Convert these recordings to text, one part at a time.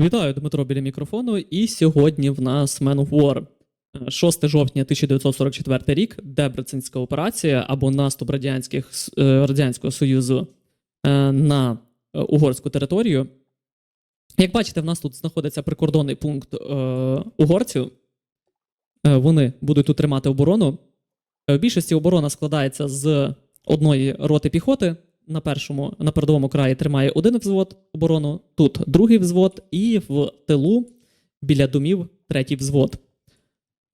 Вітаю, Дмитро біля мікрофону. І сьогодні в нас Man of War. Е, 6 жовтня 1944 рік, Дебреценська операція або наступ радянських, е, Радянського Союзу е, на е, угорську територію. Як бачите, в нас тут знаходиться прикордонний пункт е, угорців. Е, вони будуть тут тримати оборону. Е, В більшості оборона складається з одної роти піхоти. На першому, на передовому краї тримає один взвод оборону, тут другий взвод, і в тилу біля домів третій взвод.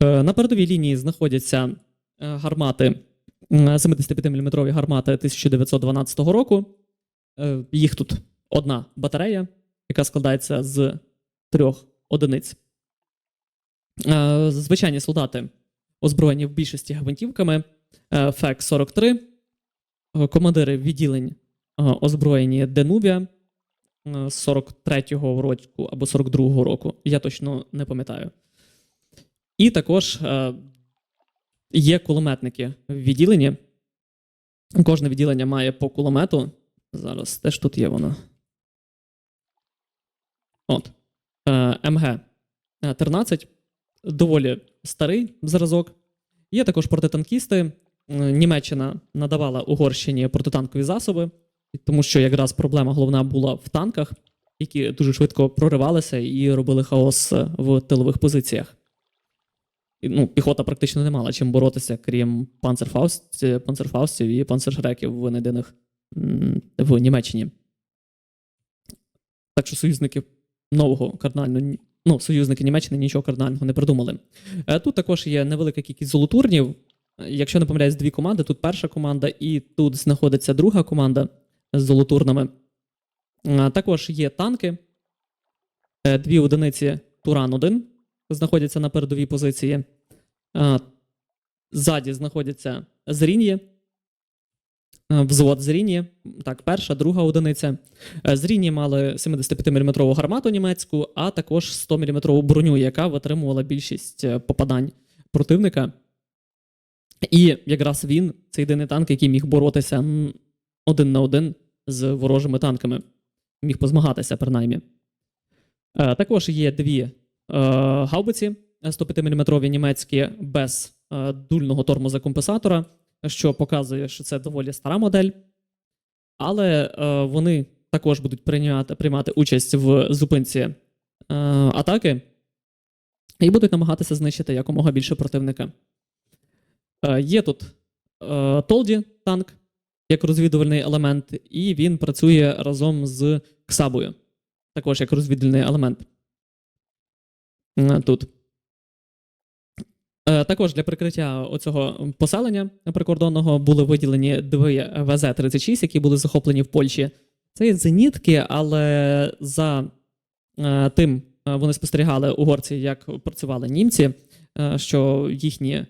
Е, На передовій лінії знаходяться е, гармати, 75-мм гармати 1912 року. Е, Їх тут одна батарея, яка складається з трьох одиниць. Е, Звичайні солдати озброєні в більшості гвинтівками е, ФЕК-43, Е, командири відділень е, озброєні Денубія е, з 43-го року або 42-го року, я точно не пам'ятаю. І також е, є кулеметники в відділенні. Кожне відділення має по кулемету. Зараз теж тут є воно. От. Е, МГ 13. Доволі старий зразок. Є також протитанкісти. Е, Німеччина надавала Угорщині протитанкові засоби, тому що якраз проблема головна була в танках, які дуже швидко проривалися і робили хаос е, в тилових позиціях. Ну, піхота практично не мала чим боротися, крім панцерфаустів, панцерфаустів і панцершреків, винайдених в Німеччині. Так що союзники нового кардинально ну, союзники Німеччини нічого кардинального не придумали. Е, Тут також є невелика кількість золотурнів. Якщо не помиляюсь, дві команди. Тут перша команда, і тут знаходиться друга команда з золотурнами. Також є танки. Е, Дві одиниці Туран-1 знаходяться на передовій позиції. Ззаді знаходяться Зрін'ї. Взвод Зрін'ї. Так, перша, друга одиниця. Е, Зрін'ї мали 75-мм гармату німецьку, а також 100-мм броню, яка витримувала більшість е, попадань противника. І якраз він це єдиний танк, який міг боротися один на один з ворожими танками. Міг позмагатися, принаймні. Е, Також є дві е, гаубиці 105-мм німецькі без е, дульного тормоза-компенсатора, що показує, що це доволі стара модель. Але е, вони також будуть прийняти, приймати участь в зупинці атаки і будуть намагатися знищити якомога більше противника. Е, Є тут е, Толді танк як розвідувальний елемент, і він працює разом з Ксабою, також як розвідувальний елемент. Тут. Е, Також для прикриття оцього поселення прикордонного були виділені дві ВЗ-36, які були захоплені в Польщі. Це є зенітки, але за тим вони спостерігали угорці, як працювали німці, що їхні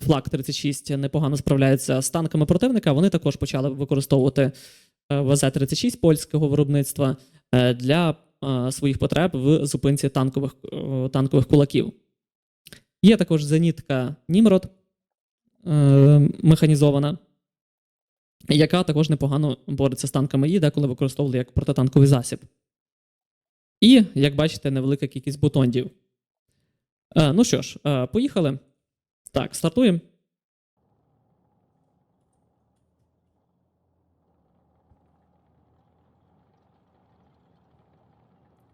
флаг 36 непогано справляються з танками противника. Вони також почали використовувати е, ВЗ-36 польського виробництва е, для е, своїх потреб в зупинці танкових, е, танкових кулаків. Є також зенітка Німрод е, механізована, яка також непогано бореться з танками і деколи використовували як протитанковий засіб. І, як бачите, невелика кількість бутондів. Е, ну що ж, е, поїхали. Так, стартуємо.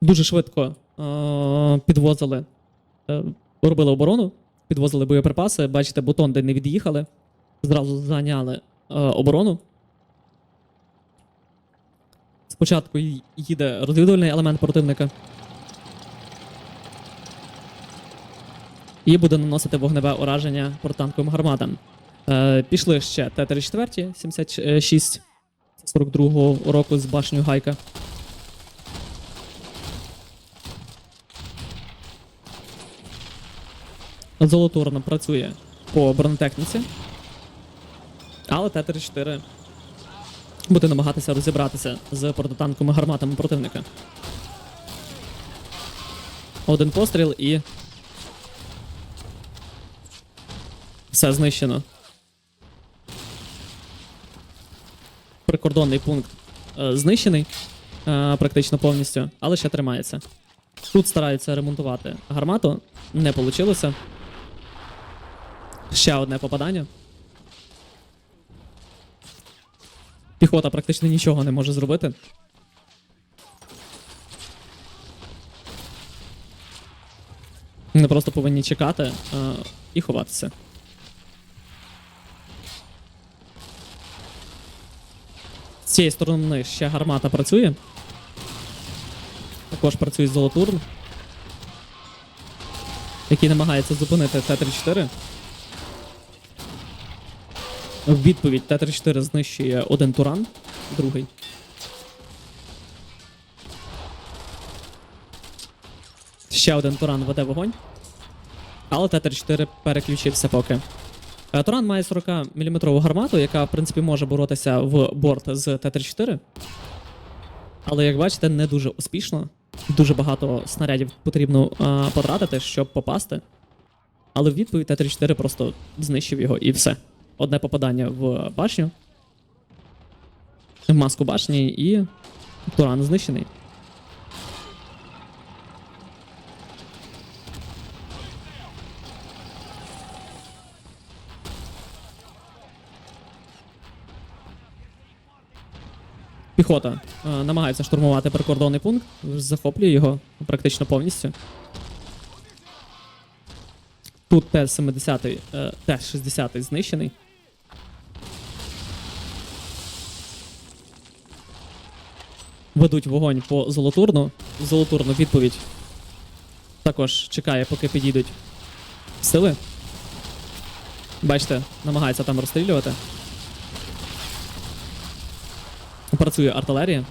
Дуже швидко е, підвозили, е, робили оборону, підвозили боєприпаси. Бачите, бутон, де не від'їхали. Зразу зайняли е, оборону. Спочатку їде розвідувальний елемент противника. І буде наносити вогневе ураження протитанковим гарматам. Е, пішли ще Т-34, 76 42-го року з башнею Гайка. Золотурно працює по бронетехніці. Але Т-34 буде намагатися розібратися з протитанковими гарматами противника. Один постріл і. Все знищено. Прикордонний пункт е, знищений. е, практично повністю, але ще тримається. Тут стараються ремонтувати гармату, не вийшло. Ще одне попадання. Піхота практично нічого не може зробити. Вони просто повинні чекати е, і ховатися. Цієї сторони ще гармата працює. Також працює Золотурн, який намагається зупинити Т-34. В відповідь Т-34 знищує один туран, другий. Ще один туран веде вогонь. Але Т-34 переключився поки. Е, Туран має 40 мм гармату, яка, в принципі, може боротися в борт з Т-34. Але, як бачите, не дуже успішно. Дуже багато снарядів потрібно а, потратити, щоб попасти. Але в відповідь Т-34 просто знищив його і все. Одне попадання в башню. В маску башні і Туран знищений. Піхота е, намагається штурмувати прикордонний пункт, захоплює його практично повністю. Тут Т-70, е, Т-60 знищений. Ведуть вогонь по золотурну. Золотурну відповідь. Також чекає, поки підійдуть сили. Бачите, намагається там розстрілювати. Працює артилерія.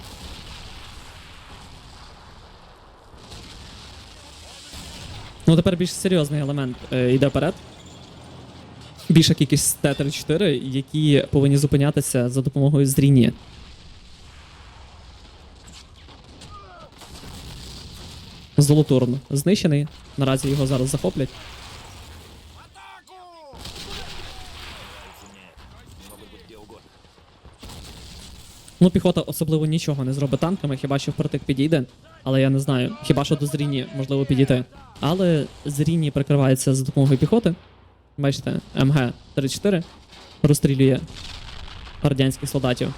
Ну, тепер більш серйозний елемент е, йде вперед. Більша кількість Т-34, які повинні зупинятися за допомогою зріння. Золотурн знищений. Наразі його зараз захоплять. Ну, піхота особливо нічого не зробить танками, хіба що впритик підійде. Але я не знаю, хіба що до зрінні можливо підійти. Але зрінні прикривається за допомогою піхоти. Бачите, МГ-34 розстрілює радянських солдатів.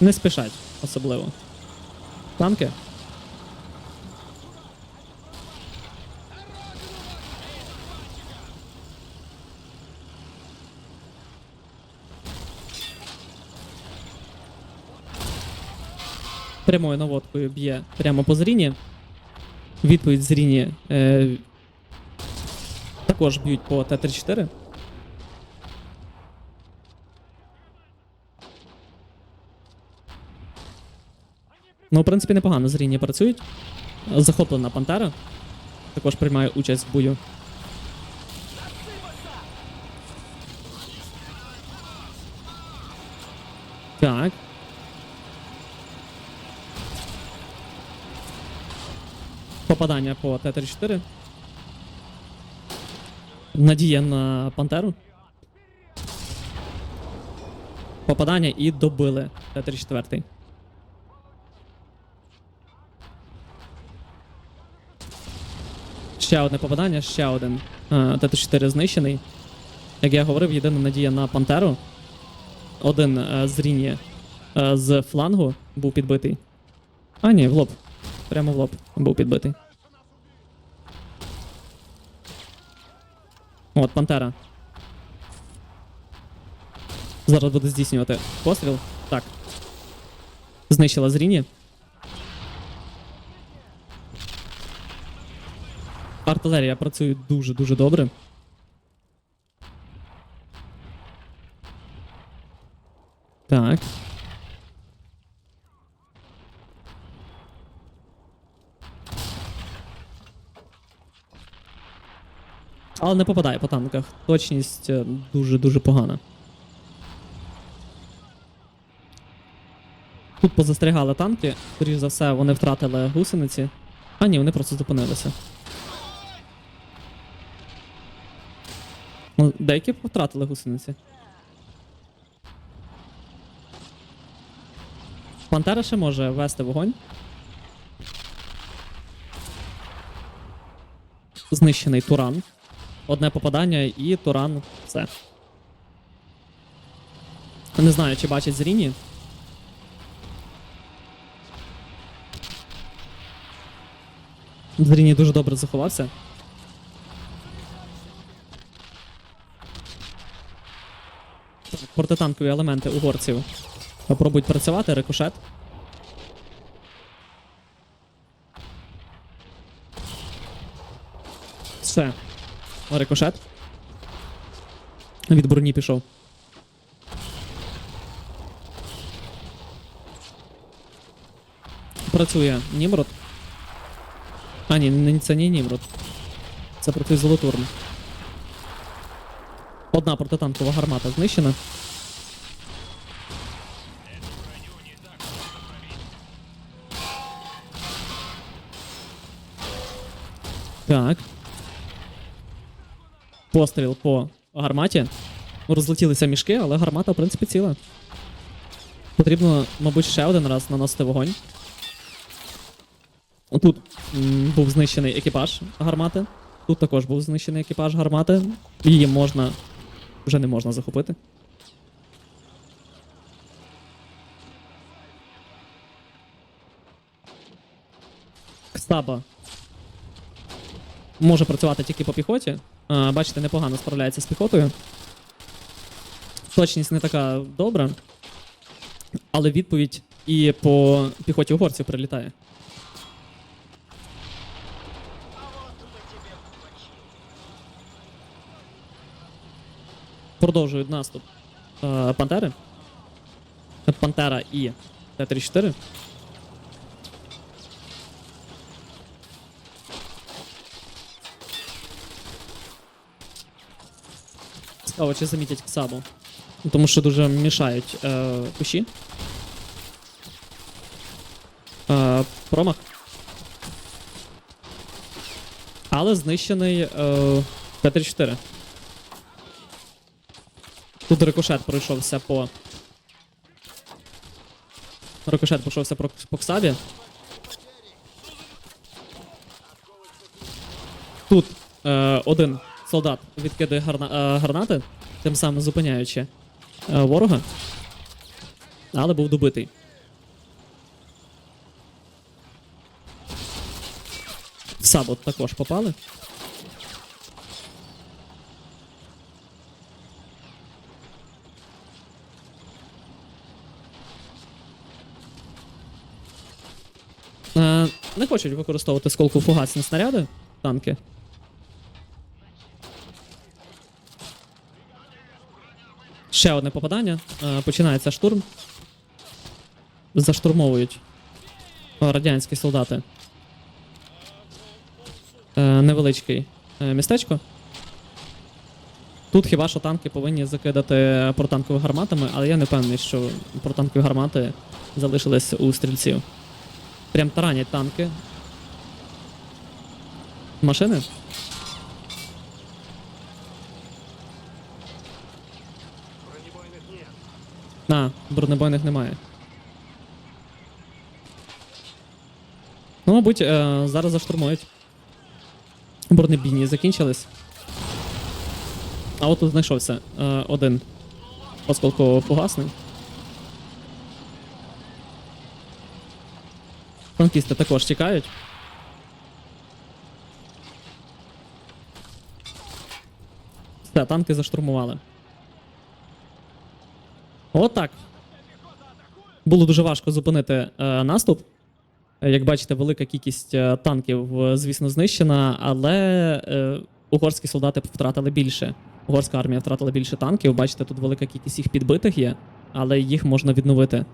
Не спішать особливо. Танки прямою наводкою б'є прямо по зріні. Відповідь зріні е, також б'ють по Т-34. Ну, в принципі, непогано зріння працюють. Захоплена Пантера. Також приймає участь в бою. Так. Попадання по Т-34. Надія на Пантеру. Попадання і добили Т-34. Ще одне попадання, ще один е, Т-34 знищений. Як я говорив, єдина надія на Пантеру. Один е, з Ріні е, з флангу був підбитий. А, ні, в лоб. Прямо в лоб був підбитий. От, Пантера. Зараз буде здійснювати постріл. Так. Знищила зріння. Артилерія працює дуже-дуже добре. Так. Але не попадає по танках. Точність дуже-дуже погана. Тут позастрягали танки. Скоріш за все, вони втратили гусениці. А ні, вони просто зупинилися. Ну, деякі втратили гусениці. Пантера ще може вести вогонь. Знищений Туран. Одне попадання і Туран все. Не знаю, чи бачить зріні. Зріні дуже добре заховався. Протитанкові елементи угорців пробують працювати, рикошет. Все. Рикошет. Від броні пішов. Працює Німрод. А, ні, це не Німрод. Це працює Золотурн. Одна протитанкова гармата знищена. Так. Постріл по гарматі. Ну, Розлетілися мішки, але гармата, в принципі, ціла. Потрібно, мабуть, ще один раз наносити вогонь. Тут був знищений екіпаж гармати. Тут також був знищений екіпаж гармати. Її можна. Вже не можна захопити. Кстаба може працювати тільки по піхоті. А, бачите, непогано справляється з піхотою. Точність не така добра. Але відповідь і по піхоті угорців прилітає. Продовжують наступ е, Пантери. Пантера і Т-34. Цікаво, чи замітять Ксабу. Тому що дуже мішають е, кущі. Е, промах. Але знищений е, Т-34. Тут рикошет пройшовся по. Рикошет пройшовся про- по Ксабі. Тут е, один солдат відкидає гарна, е, гранати, тим самим зупиняючи е, ворога. Але був добитий. В Сабот також попали. Е, не хочуть використовувати сколку-фугасні снаряди, танки. Ще одне попадання. Е, починається штурм. Заштурмовують е, радянські солдати. Е, невеличкий містечко. Тут хіба що танки повинні закидати протанковими гарматами, але я не впевнений, що протанкові гармати залишились у стрільців. Прям таранять танки. Машини? А, бронебойних немає. Ну, мабуть, е, зараз заштурмують. Бронебійні закінчились. А от тут знайшовся е, один осколково фугасний. Танкісти також тікають. Все, танки заштурмували. Отак. Було дуже важко зупинити е, наступ. Е, Як бачите, велика кількість е, танків, звісно, знищена, але угорські солдати втратили більше. Угорська армія втратила більше танків. Бачите, тут велика кількість їх підбитих є, але їх можна відновити.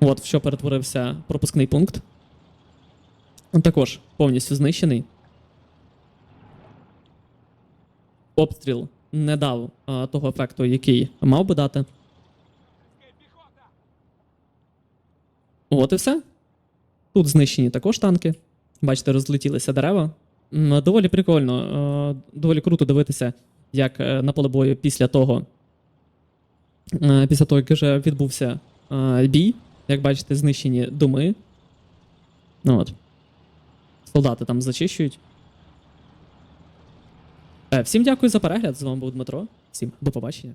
От в що перетворився пропускний пункт. Також повністю знищений. Обстріл не дав е, того ефекту, який мав би дати. От і все. Тут знищені також танки. Бачите, розлетілися дерева. Доволі прикольно, е, доволі круто дивитися як е, на поле бою після того, е, після того, як вже відбувся бій. Як бачите, знищені доми. Ну от. Солдати там зачищують. Всім дякую за перегляд. З вами був Дмитро. Всім до побачення.